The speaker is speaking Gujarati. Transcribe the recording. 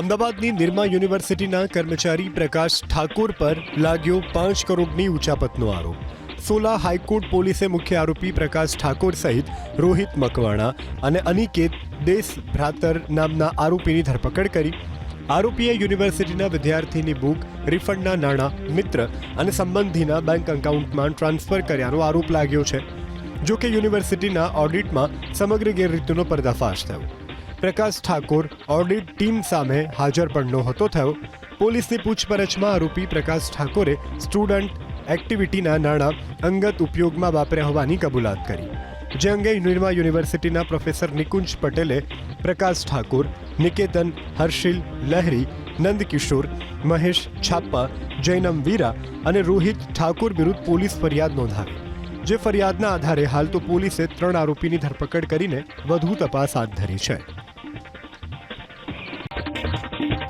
અમદાવાદની નિરમા યુનિવર્સિટીના કર્મચારી પ્રકાશ ઠાકોર પર લાગ્યો પાંચ કરોડની ઉચાપતનો આરોપ. સોલા હાઈકોર્ટ પોલીસે મુખ્ય આરોપી પ્રકાશ ઠાકોર સહિત રોહિત મકવાણા અને અનિકેત દેશ ભ્રાતર નામના આરોપીની ધરપકડ કરી. આરોપીએ યુનિવર્સિટીના વિદ્યાર્થીની બુક, રિફંડના નાણાં, મિત્ર અને સંબંધીના બેંક એકાઉન્ટમાં ટ્રાન્સફર કર્યાનો આરોપ લાગ્યો છે. જો કે યુનિવર્સિટીના ઓડિટમાં સમગ્ર ગેરરીતિનો પર્દાફાશ થયો. પ્રકાશ ઠાકોર ઓડિટ ટીમ સામે હાજર પણ નહોતો થયો. પોલીસની પૂછપરછમાં આરોપી પ્રકાશ ઠાકોરે સ્ટુડન્ટ એક્ટિવિટીના નાણાં અંગત ઉપયોગમાં વાપર્યા હોવાની કબૂલાત કરી. જે અંગે નિરમા યુનિવર્સિટીના પ્રોફેસર નિકુંજ પટેલે પ્રકાશ ઠાકોર, નિકેતન, હર્ષિલ, લહેરી, નંદકિશોર, મહેશ છાપ્પા, જૈનમ વીરા અને રોહિત ઠાકોર વિરુદ્ધ પોલીસ ફરિયાદ નોંધાવી. જે ફરિયાદના આધારે હાલ તો પોલીસે ત્રણ આરોપીની ધરપકડ કરીને વધુ તપાસ હાથ ધરી છે.